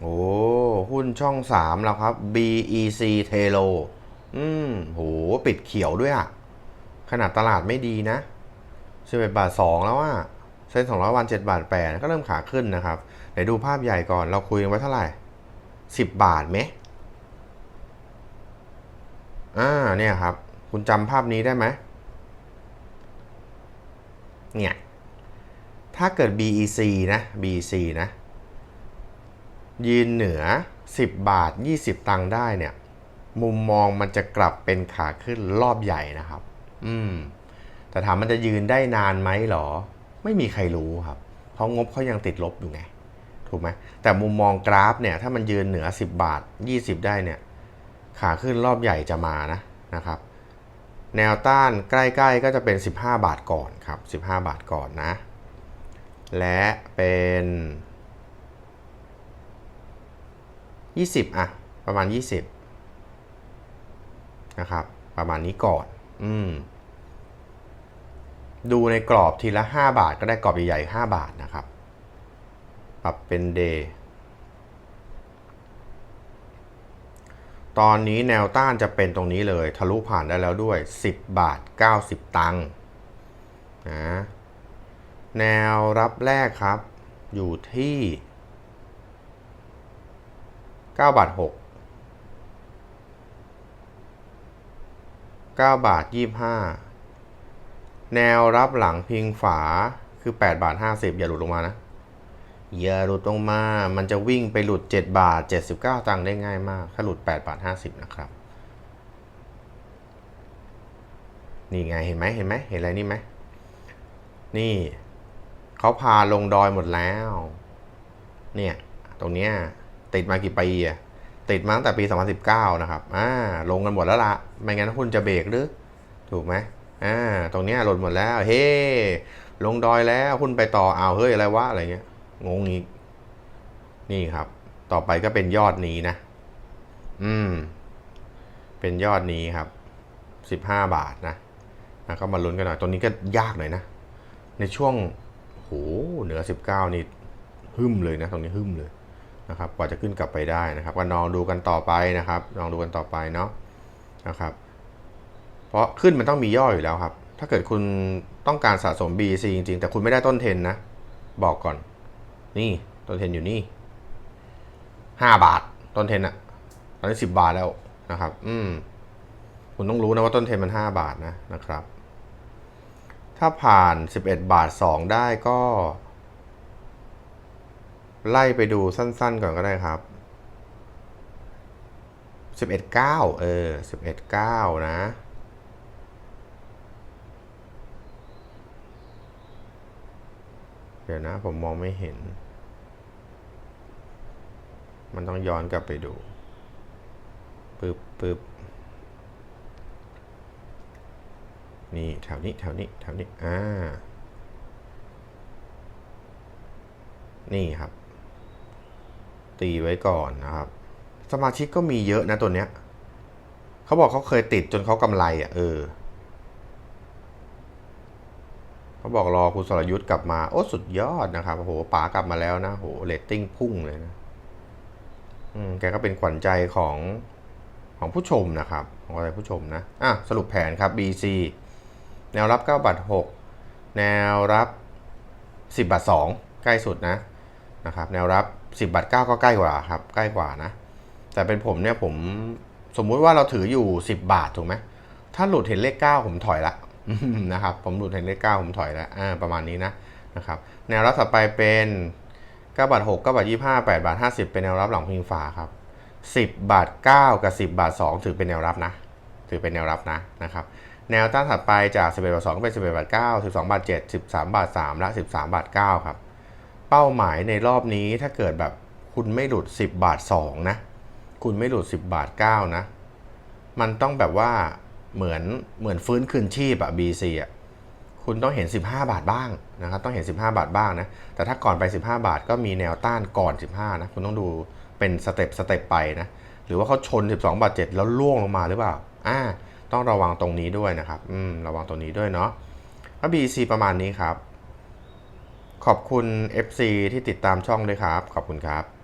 โอ้หุ้นช่องสามแล้วครับ BEC t e l o อืมโหปิดเขียวด้วยอะขนาดตลาดไม่ดีนะ11บาท 2 แล้วอะเส้น200 วัน 7 บาท 8 ก็เริ่มขาขึ้นนะครับไหนดูภาพใหญ่ก่อนเราคุยกันไว้เท่าไหร่ 10 บาทไหมอ่าเนี่ยครับ คุณจำภาพนี้ได้ไหมเนี่ยถ้าเกิด BEC นะ BEC นะ ยืนเหนือ 10 บาท 20 ตังค์ได้เนี่ย มุมมองมันจะกลับเป็นขาขึ้นรอบใหญ่นะครับ อืม แต่ถามมันจะยืนได้นานไหมหรอ ไม่มีใครรู้ครับ เพราะงบเขายังติดลบอยู่ไง ถูกไหม แต่มุมมองกราฟเนี่ย ถ้ามันยืนเหนือ 10 บาท 20 ได้เนี่ย ขาขึ้นรอบใหญ่จะมานะนะครับ แนวต้านใกล้ๆก็จะเป็น 15 บาทก่อนครับ 15 บาทก่อนนะ และเป็น 20 อะ ประมาณ 20 นะครับ ประมาณนี้ก่อน อืม ดูในกรอบทีละ 5 บาทก็ได้กรอบใหญ่ๆ5บาทนะครับ ปรับเป็นเดย์ตอนนี้แนวต้านจะเป็นตรงนี้เลย ทะลุผ่านได้แล้วด้วย 10 บาท 90 ตังค์นะแนวรับแรกครับ อยู่ที่ 9บาท6 9บาท25 แนวรับหลังพิงฝาคือ 8 บาท 50 อย่าหลุดลงมานะ อย่าหลุดลงมา มันจะวิ่งไปหลุด 7 บาท 79 ตังค์ได้ง่ายมาก ถ้าหลุด 8 บาท 50 นะครับ นี่ไง เห็นไหมเห็นไหมเห็นอะไรนี่ไหม นี่ เขาพาลงดอยหมดแล้ว เนี่ย ตรงเนี้ย ติดมากี่ปีอะติดมาตั้งแต่ปี 2019 นะครับ อ่า ลงกันหมดแล้วละไม่งั้นหุ้นจะเบรกหรือ ถูกไหมอ่า ตรงนี้หล่นหมดแล้ว เฮ้ ลงดอยแล้ว หุ้นไปต่อเอาเฮ้ย อะไรวะ อะไรเงี้ย งงอีก นี่ครับ ต่อไปก็เป็นยอดนี้นะ อืม เป็นยอดนี้ครับ 15 บาทนะนะก็มาลุ้นกันหน่อยตรงนี้ก็ยากหน่อยนะ ในช่วง โห เหนือ 19 นี่ หึ่มเลยนะ ตรงนี้หึ่มเลย นะครับกว่าจะขึ้นกลับไปได้นะครับก็ลองดูกันต่อไปนะครับลองดูกันต่อไปเนาะนะครับ เพราะขึ้นมันต้องมีย่ออยู่แล้วครับ ถ้าเกิดคุณต้องการสะสม BC จริงๆ แต่คุณไม่ได้ต้นเทนนะ บอกก่อน นี่ต้นเทนอยู่นี่ห้าบาทต้นเทนอะตอนนี้สิบบาทแล้วนะครับ อืมคุณต้องรู้นะว่าต้นเทนมันห้าบาทนะนะครับ ถ้าผ่านสิบเอ็ดบาทสองได้ก็ ไล่ไปดูสั้นๆก่อนก็ได้ครับสิบเอ็ดเก้าเออสิบเอ็ดเก้านะเดี๋ยวนะ ผมมองไม่เห็น มันต้องย้อนกลับไปดู ปึ๊บปึ๊บนี่แถวนี้แถวนี้แถวนี้ อ่า นี่ครับ ตีไว้ก่อนนะครับ สมาชิกก็มีเยอะนะตัวเนี้ยเขาบอกเขาเคยติดจนเขากำไรอะเออเขาบอกรอคุณสรยุทธ์กลับมา โอ้สุดยอดนะครับโอ้โหป๋ากลับมาแล้วนะโหเรตติ้งพุ่งเลยนะอืมแกก็เป็นขวัญใจของของผู้ชมนะครับของอะไรผู้ชมนะอะสรุปแผนครับ BC แนวรับ9บาท6แนวรับ 10บาท2ใกล้สุดนะนะครับ แนวรับ 10บาท9ก็ใกล้กว่าครับ ใกล้กว่านะ แต่เป็นผมเนี่ยผมสมมุติว่าเราถืออยู่ 10 บาทถูกไหมถ้าหลุดเห็นเลข 9 ผมถอยละนะครับ ผมหลุดเห็นเลข 9 ผมถอยละอ่าประมาณนี้นะนะครับแนวรับต่อไปเป็น9บาท6 9บาท25 8บาท50 เป็นแนวรับหลังพิงฝาครับ 10 บาท 9 กับ 10 บาท 2 ถือเป็นแนวรับนะ ถือเป็นแนวรับนะนะครับแนวต้านถัดไปจาก 11บาท2เป็น 11บาท9 12บาท7 13บาท3และ 13บาท9ครับ เป้าหมายในรอบนี้ถ้าเกิดแบบคุณไม่หลุด 10 บาท 2 นะ คุณไม่หลุด 10 บาท 9 นะ มันต้องแบบว่าเหมือนเหมือนฟื้นคืนชีพอะ BC อะคุณต้องเห็น 15 บาทบ้างนะครับ ต้องเห็น 15 บาทบ้างนะ แต่ถ้าก่อนไป 15 บาทก็มีแนวต้านก่อน 15 นะ คุณต้องดูเป็นสเต็ปสเต็ปไปนะ หรือว่าเขาชน 12 บาท 7 แล้วล่วงลงมาหรือเปล่า อ่า ต้องระวังตรงนี้ด้วยนะครับ อืม ระวังตรงนี้ด้วยเนาะถ้า BC ประมาณนี้ครับ ขอบคุณ FC ที่ติดตามช่องด้วยครับ ขอบคุณครับ